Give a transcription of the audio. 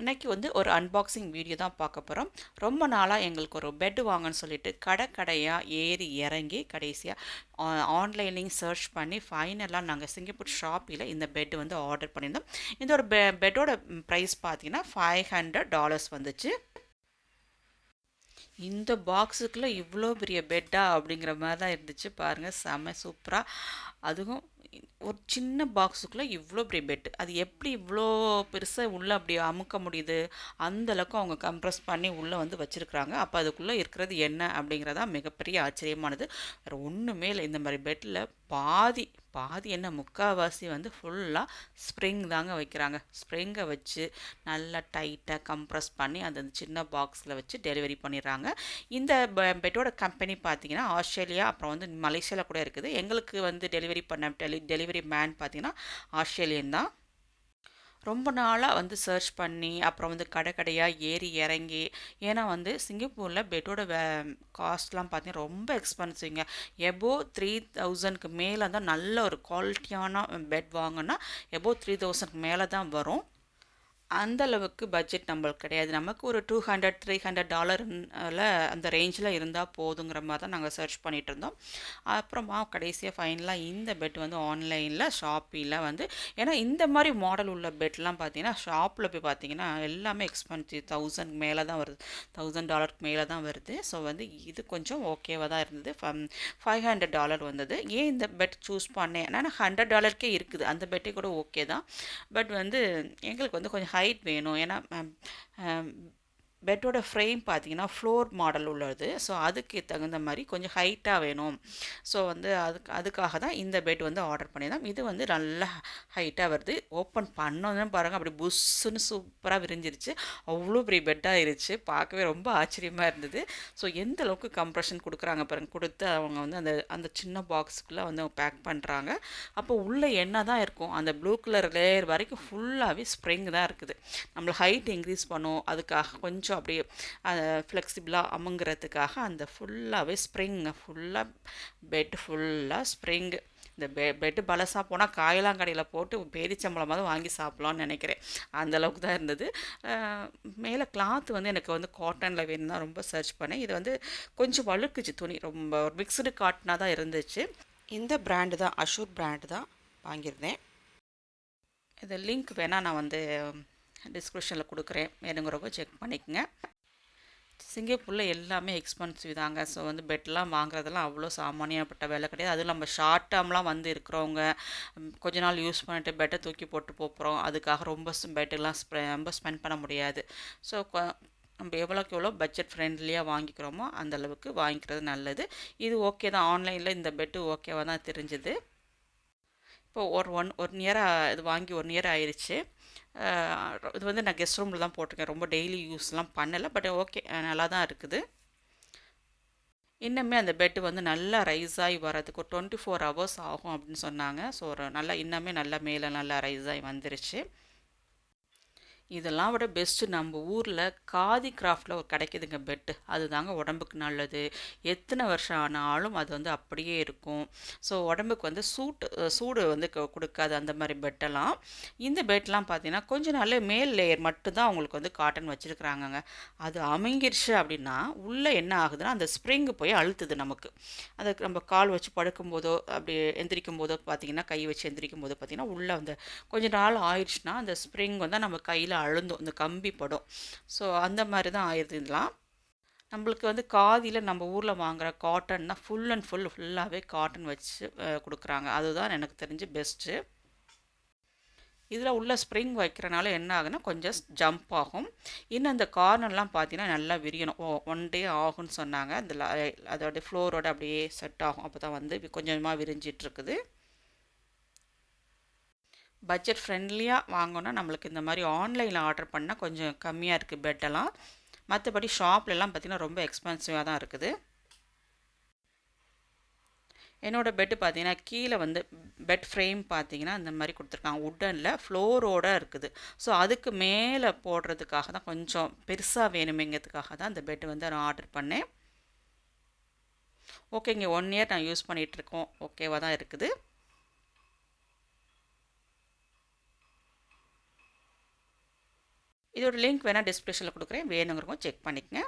இன்றைக்கி வந்து ஒரு அன்பாக்சிங் வீடியோ தான் பார்க்க போகிறோம் ரொம்ப நாளாக எங்களுக்கு ஒரு பெட் வாங்கன்னு சொல்லிட்டு கடை கடையாக ஏறி இறங்கி கடைசியாக ஆன்லைன்லேயும் சர்ச் பண்ணி ஃபைனலாக நாங்கள் சிங்கப்பூர் ஷாப்பில் இந்த பெட் வந்து ஆர்டர் பண்ணியிருந்தோம். இந்த ஒரு பெ பெட்டோட ப்ரைஸ் பார்த்தீங்கன்னா ஃபைவ் ஹண்ட்ரட் டாலர்ஸ் வந்துச்சு. இந்த பாக்ஸுக்குள்ளே இவ்வளோ பெரிய பெட்டா அப்படிங்கிற மாதிரி தான் இருந்துச்சு. பாருங்கள் செம்ம சூப்பராக அதுவும் ஒரு சின்ன பாக்ஸுக்குள்ளே இவ்வளோ பெரிய பெட்டு அது எப்படி இவ்வளோ பெருசாக உள்ளே அப்படி அமுக்க முடியுது அந்த அளவுக்கு அவங்க கம்ப்ரஸ் பண்ணி உள்ளே வந்து வச்சுருக்குறாங்க. அப்போ அதுக்குள்ளே இருக்கிறது என்ன அப்படிங்கிறதா மிகப்பெரிய ஆச்சரியமானது. வேறு ஒன்றுமே இல்லை இந்த மாதிரி பெட்டில் பாதி பாதி என்ன முக்கால்வாசி வந்து ஃபுல்லாக ஸ்ப்ரிங் தாங்க வைக்கிறாங்க. ஸ்ப்ரிங்கை வச்சு நல்லா டைட்டாக கம்ப்ரஸ் பண்ணி அந்த சின்ன பாக்ஸில் வச்சு டெலிவரி பண்ணிடுறாங்க. இந்த பெட்டோட கம்பெனி பார்த்தீங்கன்னா ஆஸ்திரேலியா அப்புறம் வந்து மலேசியாவில் கூட இருக்குது. எங்களுக்கு வந்து டெலிவரி பண்ண டெலி டெலிவரி மேன் பார்த்தீங்கன்னா ஆஸ்திரேலியன் தான். ரொம்ப நாளாக வந்து சர்ச் பண்ணி அப்புறம் வந்து கடை கடையாக ஏறி இறங்கி ஏன்னா வந்து சிங்கப்பூரில் பெட்டோட வே காஸ்ட்லாம் பார்த்தீங்கன்னா ரொம்ப எக்ஸ்பென்சிவ்ங்க எபோ த்ரீ தௌசண்ட்க்கு மேலே தான் நல்ல ஒரு குவாலிட்டியான பெட் வாங்கினா எபோ த்ரீ தௌசண்ட்க்கு மேலே தான் வரும். அந்த அளவுக்கு பட்ஜெட் நம்மளுக்கு கிடையாது. நமக்கு ஒரு டூ ஹண்ட்ரட் த்ரீ ஹண்ட்ரட் டாலரில் அந்த ரேஞ்சில் இருந்தால் போதுங்கிற மாதிரி தான் நாங்கள் சர்ச் பண்ணிகிட்டு இருந்தோம். அப்புறமா கடைசியாக ஃபைனலாக இந்த பெட் வந்து ஆன்லைனில் ஷாப்பியில் வந்து ஏன்னா இந்த மாதிரி மாடல் உள்ள பெட்லாம் பார்த்தீங்கன்னா ஷாப்பில் போய் பார்த்தீங்கன்னா எல்லாமே எக்ஸ்பென்சிவ் தௌசண்ட் மேலே தான் வருது. தௌசண்ட் டாலருக்கு மேலே தான் வருது. ஸோ வந்து இது கொஞ்சம் ஓகேவாக தான் இருந்தது. ஃபைவ் ஹண்ட்ரட் டாலர் வந்தது. ஏன் இந்த பெட் சூஸ் பண்ணேன்? ஏன்னா ஹண்ட்ரட் டாலருக்கே இருக்குது. அந்த பெட்டே கூட ஓகே தான். பட் வந்து எங்களுக்கு வந்து கொஞ்சம் ஹை ஹைட் வேணும். ஏன்னா பெட்டோட ஃப்ரேம் பார்த்தீங்கன்னா ஃப்ளோர் மாடல் உள்ளது. ஸோ அதுக்கு தகுந்த மாதிரி கொஞ்சம் ஹைட்டாக வேணும். ஸோ வந்து அதுக்கு அதுக்காக தான் இந்த பெட் வந்து ஆர்டர் பண்ணியிருந்தோம். இது வந்து நல்லா ஹைட்டாக வருது. ஓப்பன் பண்ணோன்னு பாருங்கள் அப்படி புஷ்ஷுன்னு சூப்பராக விரிஞ்சிருச்சு. அவ்வளோ பெரிய பெட்டாக இருந்துச்சு பார்க்கவே ரொம்ப ஆச்சரியமாக இருந்தது. ஸோ எந்த அளவுக்கு கம்ப்ரெஷன் கொடுக்குறாங்க பாருங்க. கொடுத்து அவங்க வந்து அந்த அந்த சின்ன பாக்ஸுக்குள்ளே வந்து பேக் பண்ணுறாங்க அப்போ உள்ளே என்ன தான் இருக்கும். அந்த ப்ளூ கலர் லேயர் வரைக்கும் ஃபுல்லாகவே ஸ்ப்ரிங் தான் இருக்குது. நம்மளை ஹைட் இன்க்ரீஸ் பண்ணும். அதுக்காக கொஞ்சம் கொஞ்சம் அப்படியே ஃப்ளெக்சிபிளாக அமுங்கிறதுக்காக அந்த ஃபுல்லாகவே ஸ்ப்ரிங்கு ஃபுல்லாக பெட் ஃபுல்லாக ஸ்ப்ரிங்கு இந்த பெ பெட்டு பலசாக போனால் காயெல்லாம் கடையில் போட்டு பேரிச்சம்பளமாவது வாங்கி சாப்பிட்லான்னு நினைக்கிறேன். அந்தளவுக்கு தான் இருந்தது. மேலே கிளாத் வந்து எனக்கு வந்து காட்டனில் வேணும்னா ரொம்ப சர்ச் பண்ணேன். இது வந்து கொஞ்சம் வழுக்குச்சு துணி ரொம்ப ஒரு மிக்சடு காட்டனாக தான் இருந்துச்சு. இந்த பிராண்டு தான் அஷூர் பிராண்டு தான் வாங்கியிருந்தேன். இது லிங்க் வேணால் நான் வந்து டிஸ்கிரிப்ஷனில் கொடுக்குறேன். வேணுங்கிறவங்க செக் பண்ணிக்கோங்க. சிங்கப்பூரில் எல்லாமே எக்ஸ்பென்சிவ் தாங்க. ஸோ வந்து பெட்லாம் வாங்குறதெல்லாம் அவ்வளோ சாமானியப்பட்ட வேலை கிடையாது. அதுவும் நம்ம ஷார்ட் டேர்ம்லாம் வந்து இருக்கிறவங்க கொஞ்ச நாள் யூஸ் பண்ணிட்டு பெட்டை தூக்கி போட்டு போகிறோம் அதுக்காக ரொம்ப பெட்டெல்லாம் ஸ்ப்ரெ ரொம்ப ஸ்பெண்ட் பண்ண முடியாது. ஸோ நம்ம எவ்வளோக்கு எவ்வளோ பட்ஜெட் ஃப்ரெண்ட்லியாக வாங்கிக்கிறோமோ அந்தளவுக்கு வாங்கிக்கிறது நல்லது. இது ஓகே தான். ஆன்லைனில் இந்த பெட்டு ஓகேவாக தான் தெரிஞ்சுது. இப்போ ஒரு ஒன் ஒன் இயராக இது வாங்கி ஒன் இயர் ஆயிடுச்சு இது வந்து நான் கெஸ்ட் ரூமில் தான் போட்டிருக்கேன். ரொம்ப டெய்லி யூஸ்லாம் பண்ணலை பட் ஓகே நல்லா தான் இருக்குது. இன்னுமே அந்த பெட்டு வந்து நல்லா ரைஸ் ஆகி வரதுக்கு ஒரு டுவெண்ட்டி ஃபோர் ஹவர்ஸ் ஆகும் அப்படின்னு சொன்னாங்க. ஸோ ஒரு நல்லா இன்னுமே நல்லா மேலே நல்லா ரைஸ் ஆகி வந்துருச்சு. இதெல்லாம் விட பெஸ்ட்டு நம்ம ஊரில் காதி கிராஃப்டில் ஒரு கிடைக்குதுங்க பெட்டு அதுதாங்க உடம்புக்கு நல்லது. எத்தனை வருஷம் ஆனாலும் அது வந்து அப்படியே இருக்கும். ஸோ உடம்புக்கு வந்து சூட்டு சூடு வந்து கொடுக்காது அந்த மாதிரி பெட்டெல்லாம் இந்த பெட்லாம் பார்த்தீங்கன்னா கொஞ்ச நாள் மேல் லேயர் மட்டும்தான் அவங்களுக்கு வந்து காட்டன் வச்சுருக்குறாங்கங்க. அது அமைங்கிருச்சு அப்படின்னா உள்ளே என்ன ஆகுதுன்னா அந்த ஸ்ப்ரிங்கு போய் அழுத்துது நமக்கு. அதுக்கு நம்ம கால் வச்சு படுக்கும்போதோ அப்படி எந்திரிக்கும் போதோ பார்த்தீங்கன்னா கை வச்சு எந்திரிக்கும் போதோ பார்த்தீங்கன்னா உள்ளே அந்த கொஞ்ச நாள் ஆயிடுச்சுன்னா அந்த ஸ்ப்ரிங் வந்து நம்ம கையில் அழுந்தும் இந்த கம்பி படும். ஸோ அந்த மாதிரி தான் ஆயிடுது நம்மளுக்கு வந்து காதியில் நம்ம ஊரில் வாங்குகிற காட்டன்னா ஃபுல் அண்ட் ஃபுல் ஃபுல்லாகவே காட்டன் வச்சு கொடுக்குறாங்க. அதுதான் எனக்கு தெரிஞ்சு பெஸ்ட்டு இதில் உள்ள ஸ்ப்ரிங் வைக்கிறனால என்ன ஆகுனா கொஞ்சம் ஜம்ப் ஆகும். இன்னும் அந்த கார்னர்லாம் பார்த்தீங்கன்னா நல்லா விரியணும். ஓ ஒன் டே ஆகும்னு சொன்னாங்க. அந்த அதோடய ஃப்ளோரோட அப்படியே செட் ஆகும். அப்போ தான் வந்து கொஞ்சமாக விரிஞ்சிட்ருக்குது பட்ஜெட் ஃப்ரெண்ட்லியாக வாங்கணுன்னா நம்மளுக்கு இந்த மாதிரி ஆன்லைனில் ஆர்டர் பண்ணால் கொஞ்சம் கம்மியாக இருக்குது பெட்டெல்லாம் மற்றபடி ஷாப்லலாம் பார்த்திங்கன்னா ரொம்ப எக்ஸ்பென்சிவாக தான் இருக்குது. என்னோடய பெட்டு பார்த்தீங்கன்னா கீழே வந்து பெட் ஃப்ரேம் பார்த்தீங்கன்னா இந்த மாதிரி கொடுத்துருக்காங்க. உட்டனில் ஃப்ளோரோடு இருக்குது. ஸோ அதுக்கு மேலே போடுறதுக்காக தான் கொஞ்சம் பெருசாக வேணுமேங்கிறதுக்காக தான் இந்த பெட்டு வந்து நான் ஆர்டர் பண்ணேன். ஓகேங்க ஒன் இயர் நான் யூஸ் பண்ணிகிட்ருக்கோம் ஓகேவாக தான் இருக்குது. இதோட லிங்க் வேணால் டிஸ்கிரிப்ஷனில் கொடுக்குறேன். வேணுங்கிறவங்க செக் பண்ணிக்கங்க.